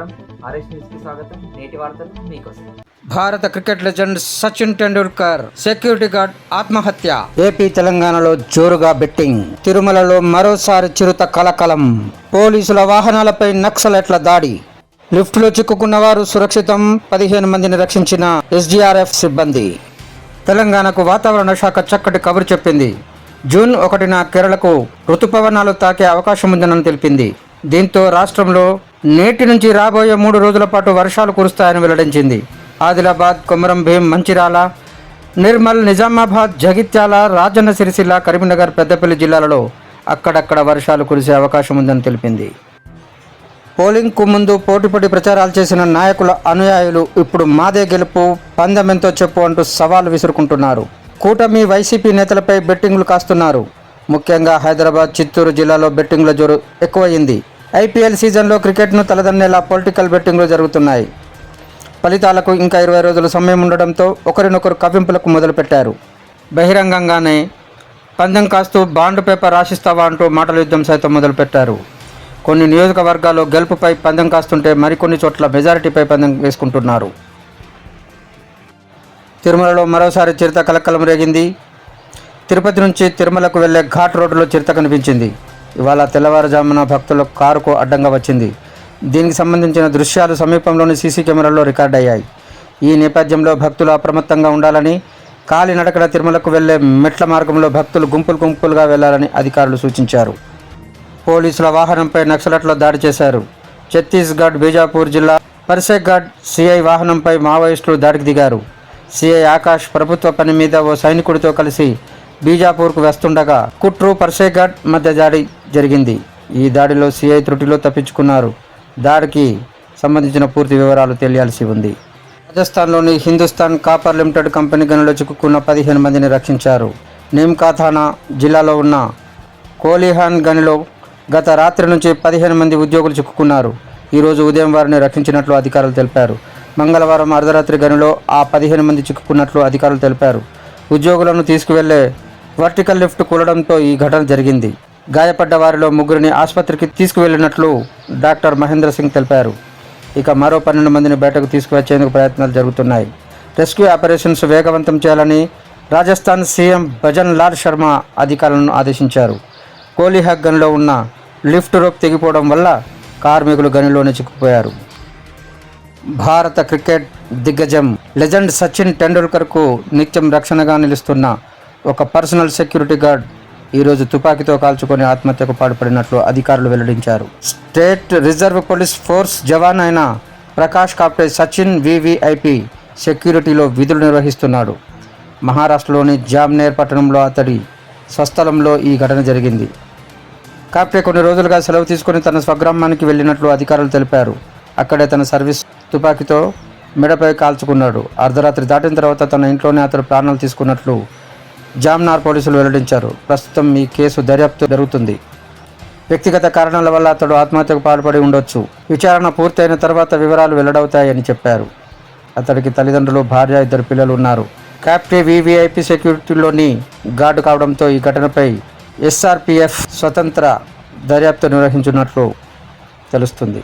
RS న్యూస్కి స్వాగతం. నేటి వార్తలు మీకోసం. భారత cricket legend Sachin Tendulkar security guard ఆత్మహత్య. ఏపీ తెలంగాణలో జోరుగా బెట్టింగ్. తిరుమలలో మరోసారి చిరుత కలకలం. పోలీసుల వాహనాలపై నక్సలెట్ల దాడి. లిఫ్టులో చిక్కుకున్న వారు సురక్షితం. పదిహేను మందిని రక్షించిన ఎస్డీఆర్ఎఫ్ సిబ్బంది. తెలంగాణకు వాతావరణ శాఖ చక్కటి కబురు చెప్పింది. జూన్ ఒకటిన కేరళకు ఋతుపవనాలు తాకే అవకాశం ఉందని తెలిపింది. దీంతో రాష్ట్రంలో నేటి నుంచి రాబోయే మూడు రోజుల పాటు వర్షాలు కురుస్తాయని వెల్లడించింది. ఆదిలాబాద్ కొమరం భీం మంచిరాల నిర్మల్ నిజామాబాద్ జగిత్యాల రాజన్న సిరిసిల్ల కరీంనగర్ పెద్దపల్లి జిల్లాలలో అక్కడక్కడ వర్షాలు కురిసే అవకాశం ఉందని తెలిపింది. పోలింగ్కు ముందు పోటీపడి ప్రచారాలు చేసిన నాయకుల అనుయాయులు ఇప్పుడు మాదే గెలుపు పందెమెంతో చెప్పు అంటూ సవాలు విసురుకుంటున్నారు. కూటమి వైసీపీ నేతలపై బెట్టింగ్లు కాస్తున్నారు. ముఖ్యంగా హైదరాబాద్ చిత్తూరు జిల్లాలో బెట్టింగ్ల జోరు ఎక్కువయింది ఐపీఎల్ సీజన్లో క్రికెట్ను తలదన్నేలా పొలిటికల్ బెట్టింగ్లు జరుగుతున్నాయి. ఫలితాలకు ఇంకా ఇరవై రోజులు సమయం ఉండడంతో ఒకరినొకరు కవింపులకు మొదలుపెట్టారు. బహిరంగంగానే పందెం కాస్తూ బాండ్ పేపర్ రాసిస్తావా అంటూ మాటల యుద్ధం సైతం మొదలుపెట్టారు. కొన్ని నియోజకవర్గాల్లో గెలుపుపై పందెం కాస్తుంటే మరికొన్ని చోట్ల మెజారిటీపై పందెం వేసుకుంటున్నారు. తిరుమలలో మరోసారి చిరుత కలకలం రేగింది. తిరుపతి నుంచి తిరుమలకు వెళ్ళే ఘాట్ రోడ్డులో చిరుత కనిపించింది. ఇవాళ తెల్లవారుజామున భక్తుల కారుకు అడ్డంగా వచ్చింది. దీనికి సంబంధించిన దృశ్యాలు సమీపంలోని సీసీ కెమెరాల్లో రికార్డ్ అయ్యాయి. ఈ నేపథ్యంలో భక్తులు అప్రమత్తంగా ఉండాలని కాలినడకన తిరుమలకు వెళ్ళే మెట్ల మార్గంలో భక్తులు గుంపులు గుంపులుగా వెళ్ళాలని అధికారులు సూచించారు. పోలీసుల వాహనంపై నక్సలట్లు దాడి చేశారు. ఛత్తీస్గఢ్ బీజాపూర్ జిల్లా పర్సేఘడ్ సిఐ వాహనంపై మావోయిస్టులు దాడికి దిగారు. సిఐ ఆకాష్ ప్రభుత్వ పని మీద ఓ సైనికుడితో కలిసి బీజాపూర్కు వస్తుండగా కుట్రు పర్సేఘడ్ మధ్య దాడి జరిగింది. ఈ దాడిలో సిఐ త్రుటిలో తప్పించుకున్నారు. దాడికి సంబంధించిన పూర్తి వివరాలు తెలియాల్సి ఉంది. రాజస్థాన్లోని హిందుస్థాన్ కాపర్ లిమిటెడ్ కంపెనీ గనిలో చిక్కుకున్న పదిహేను మందిని రక్షించారు. నిమ్కాథానా జిల్లాలో ఉన్న కోలిహాన్ గనిలో గత రాత్రి నుంచి పదిహేను మంది ఉద్యోగులు చిక్కుకున్నారు. ఈరోజు ఉదయం వారిని రక్షించినట్లు అధికారులు తెలిపారు. మంగళవారం అర్ధరాత్రి గనిలో ఆ పదిహేను మంది చిక్కుకున్నట్లు అధికారులు తెలిపారు. ఉద్యోగులను తీసుకువెళ్ళే వర్టికల్ లిఫ్ట్ కూలడంతో ఈ ఘటన జరిగింది. గాయపడ్డ వారిలో ముగ్గురిని ఆసుపత్రికి తీసుకువెళ్ళినట్లు డాక్టర్ మహేంద్ర సింగ్ తెలిపారు. ఇక మరో పన్నెండు మందిని బయటకు తీసుకువచ్చేందుకు ప్రయత్నాలు జరుగుతున్నాయి. రెస్క్యూ ఆపరేషన్స్ వేగవంతం చేయాలని రాజస్థాన్ సీఎం భజన్ లాల్ శర్మ అధికారులను ఆదేశించారు. కోలిహక్ గనిలో ఉన్న లిఫ్ట్ రోప్ తెగిపోవడం వల్ల కార్మికులు గనిలోనే చిక్కుపోయారు భారత క్రికెట్ దిగ్గజం లెజెండ్ సచిన్ టెండూల్కర్కు నిత్యం రక్షణగా నిలుస్తున్న ఒక పర్సనల్ సెక్యూరిటీ గార్డ్ ఈరోజు తుపాకీతో కాల్చుకొని ఆత్మహత్యకు పాల్పడినట్లు అధికారులు వెల్లడించారు. స్టేట్ రిజర్వ్ పోలీస్ ఫోర్స్ జవాన్ అయిన ప్రకాష్ కాప్టే సచిన్ వివిఐపి సెక్యూరిటీలో విధులు నిర్వహిస్తున్నాడు. మహారాష్ట్రలోని జామ్నేర్ పట్టణంలో అతడి స్వస్థలంలో ఈ ఘటన జరిగింది. కాప్టే కొన్ని రోజులుగా సెలవు తీసుకుని తన స్వగ్రామానికి వెళ్ళినట్లు అధికారులు తెలిపారు. అక్కడే తన సర్వీస్ తుపాకీతో మెడపై కాల్చుకున్నాడు. అర్ధరాత్రి దాటిన తర్వాత తన ఇంట్లోనే అతడు ప్రాణాలు తీసుకున్నట్లు జామ్నార్ పోలీసులు వెల్లడించారు. ప్రస్తుతం ఈ కేసు దర్యాప్తు జరుగుతుంది. వ్యక్తిగత కారణాల వల్ల అతడు ఆత్మహత్యకు పాల్పడి ఉండొచ్చు. విచారణ పూర్తయిన తర్వాత వివరాలు వెల్లడవుతాయని చెప్పారు. అతడికి తల్లిదండ్రులు భార్య ఇద్దరు పిల్లలు ఉన్నారు. క్యాప్టీ వివిఐపి సెక్యూరిటీలోని గార్డు కావడంతో ఈ ఘటనపై ఎస్ఆర్పిఎఫ్ స్వతంత్ర దర్యాప్తు నిర్వహించున్నట్లు తెలుస్తుంది.